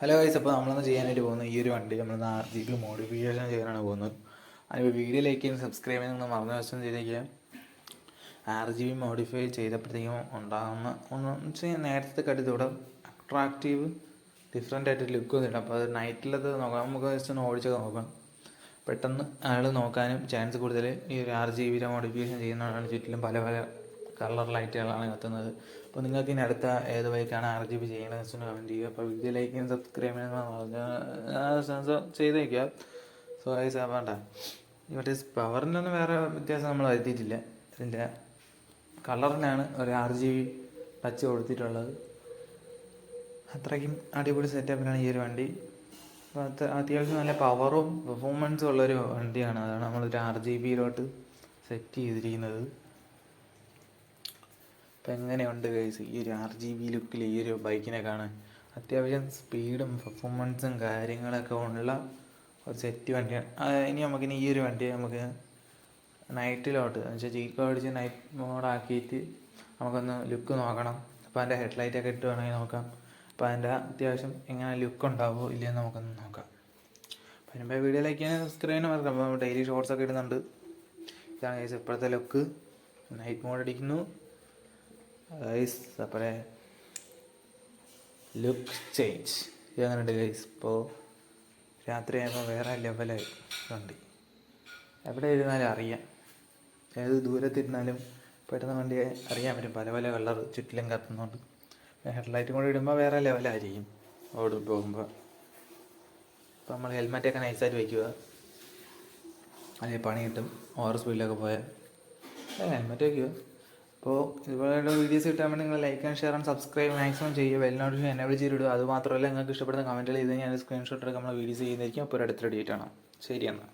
Hello guys അപ്പോൾ നമ്മളൊന്ന് ചെയ്യാനായിട്ട് പോകുന്നത് ഈ ഒരു വണ്ടി നമ്മൾ ജി ബി മോഡിഫിക്കേഷൻ ചെയ്യാനാണ് പോകുന്നത്. അതിപ്പോൾ വീഡിയോ ലൈക്ക് ചെയ്യാൻ സബ്സ്ക്രൈബ് ചെയ്യാൻ നിങ്ങൾ മറന്ന വശം ചെയ്തേക്കുക ആറ് ജി ബി മോഡിഫൈ ചെയ്തപ്പോഴത്തേക്കും ഉണ്ടാകുന്ന ഒന്ന് വെച്ചാൽ നേരത്തെ കട്ടിത്തൂടെ അട്രാക്റ്റീവ് ഡിഫറെന്റ് ആയിട്ട് ലുക്ക് വന്നിട്ട് അപ്പോൾ അത് നൈറ്റിലത് നോക്കാം. നമുക്ക് ജസ്റ്റ് ഒന്ന് ഓടിച്ചൊക്കെ നോക്കാം. പെട്ടെന്ന് ആൾ നോക്കാനും ചാൻസ് കൂടുതൽ ഈ ഒരു ആറ് ജി ബിയുടെ മോഡിഫിക്കേഷൻ ചെയ്യുന്നതാണ് ചുറ്റിലും പല പല കളർ ലൈറ്റുകളാണ് കത്തുന്നത്. അപ്പോൾ നിങ്ങൾക്ക് ഇനി അടുത്ത ഏത് ബൈക്കാണ് ആർ ജി ബി ചെയ്യണമെന്ന് വെച്ചാൽ കമന്റ് ചെയ്യുക അപ്പോൾ വീഡിയോ ലൈക്ക് സബ്സ്ക്രൈബ് ചെയ്യാൻ ചെയ്തേക്കുക. സോ ഐസ് വേണ്ട. ഇവിടെ പവറിനൊന്നും വേറെ വ്യത്യാസം നമ്മൾ വരുത്തിയിട്ടില്ല. ഇതിന്റെ കളറിനാണ് ഒരു ആർ ജി ബി ടച്ച് കൊടുത്തിട്ടുള്ളത്. അത്രയ്ക്കും അടിപൊളി സെറ്റപ്പിലാണ് ഈ ഒരു വണ്ടി. അത്യാവശ്യം നല്ല പവറും പെർഫോമൻസും ഉള്ളൊരു വണ്ടിയാണ്. അതാണ് നമ്മളൊരു ആർ ജി ബിയിലോട്ട് സെറ്റ് ചെയ്തിരിക്കുന്നത്. അപ്പം എങ്ങനെയുണ്ട് ഗൈസ് ഈ ഒരു ആർ ജി ബി ലുക്കിൽ ഈ ഒരു ബൈക്കിനെ കാണാൻ? അത്യാവശ്യം സ്പീഡും പെർഫോമൻസും കാര്യങ്ങളൊക്കെ ഉള്ള ഒരു സെറ്റ് വണ്ടിയാണ്. ഇനി നമുക്കിനി ഈ ഒരു വണ്ടി നമുക്ക് നൈറ്റിലോട്ട് എന്ന് വെച്ചാൽ ചീക്കോ അടിച്ച് നൈറ്റ് മോഡാക്കിയിട്ട് നമുക്കൊന്ന് ലുക്ക് നോക്കണം. അപ്പോൾ അതിന്റെ ഹെഡ്ലൈറ്റൊക്കെ ഇട്ട് വേണമെങ്കിൽ നോക്കാം. അപ്പോൾ അതിന്റെ അത്യാവശ്യം എങ്ങനെ ലുക്ക് ഉണ്ടാവുമോ ഇല്ലയെന്ന് നമുക്കൊന്ന് നോക്കാം. അപ്പം അതിന്റെ വീഡിയോ ലൈക്ക് ചെയ്യാൻ സബ്സ്ക്രൈബ് മറക്കാം അപ്പോൾ ഡെയിലി ഷോർട്സ് ഒക്കെ ഇടുന്നുണ്ട്. ഇതാണ് ഇപ്പോഴത്തെ ലുക്ക് നൈറ്റ് മോഡ് അടിക്കുന്നു. ഗൈസ് അപ്പോഴേ ലുക്ക് ചേഞ്ച് അങ്ങനെയുണ്ട് ഗൈസ് ഇപ്പോൾ രാത്രി ആയപ്പോൾ വേറെ ലെവലായി വണ്ടി എവിടെ ഇരുന്നാലും അറിയാം. ഏത് ദൂരത്തിരുന്നാലും പെട്ടെന്ന് വണ്ടി അറിയാൻ പറ്റും. പല പല കളർ ചുറ്റിലും കത്തുന്നുണ്ട്. ഹെഡ്ലൈറ്റും കൂടെ ഇടുമ്പോൾ വേറെ ലെവലായിരിക്കും ഓടി പോകുമ്പോൾ അപ്പോൾ നമ്മൾ ഹെൽമെറ്റൊക്കെ നൈസായിട്ട് വയ്ക്കുക അല്ലെങ്കിൽ പണി കിട്ടും. ഓവർ സ്പീഡിലൊക്കെ പോയാൽ ഹെൽമെറ്റ് വയ്ക്കുക അപ്പോൾ ഇതുപോലെയുള്ള വീഡിയോസ് കിട്ടാൻ വേണ്ടി നിങ്ങൾ like and share and subscribe maximum ചെയ്യുക. ബെൽ നോട്ടിഫിക്കേഷൻ എനേബിൾ ചെയ്ത് അത് അതുമാത്രമല്ല നിങ്ങൾക്ക് ഇഷ്ടപ്പെടുന്ന കമന്റുകൾ ചെയ്ത് ഞാൻ സ്ക്രീൻഷോട്ട് നമ്മൾ വീഡിയോസ് ചെയ്യുന്നതായിരിക്കും. അപ്പോൾ ഒരു അടുത്ത ഡേറ്റ് ആണ് ശരി എന്നാൽ